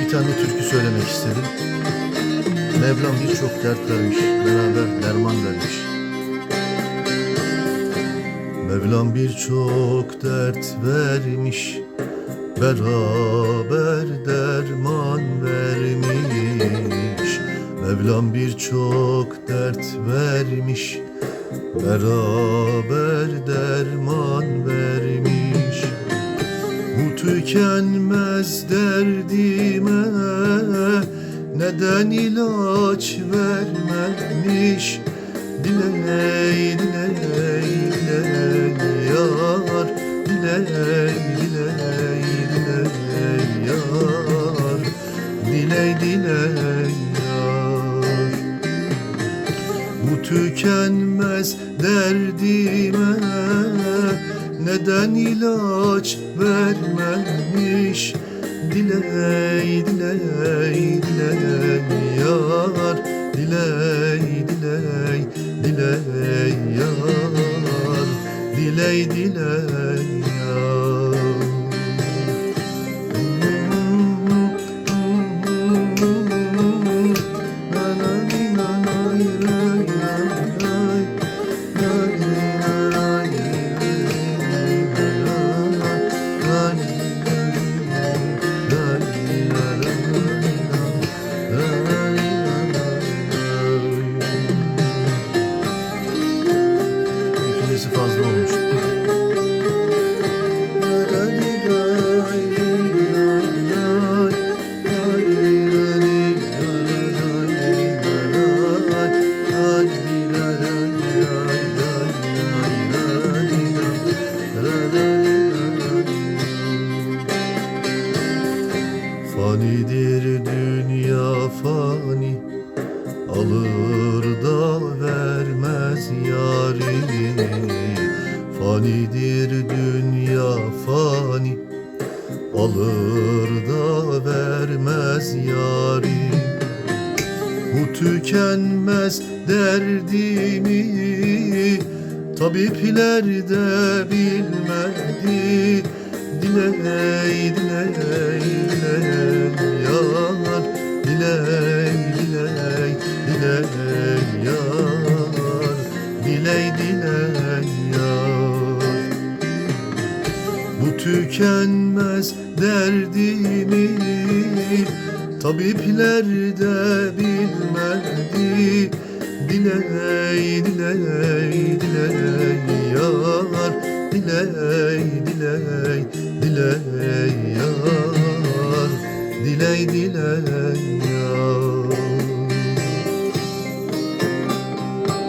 bir tane türkü söylemek istedim. Mevlam birçok dert vermiş, beraber derman vermiş. Mevlam birçok dert vermiş, beraber derman vermiş. Mevlam birçok dert vermiş, beraber derman vermiş. Tükenmez derdime. Neden ilaç vermemiş? Diley diley diley yar. Diley diley diley yar. Diley diley yar. Bu tükenmez derdime neden ilaç vermemiş? Diley diley diley yar. Diley diley diley yar. Diley diley Fanidir dünya fani Alır da vermez yarini Fanidir dünya fani Alır da vermez yari Bu tükenmez derdimi Tabipler de bilmedi. Diley diley Diley yar Bu tükenmez derdimi Tabipler de bilmedi. Diley diley diley yar. Diley diley diley yar. Diley diley yar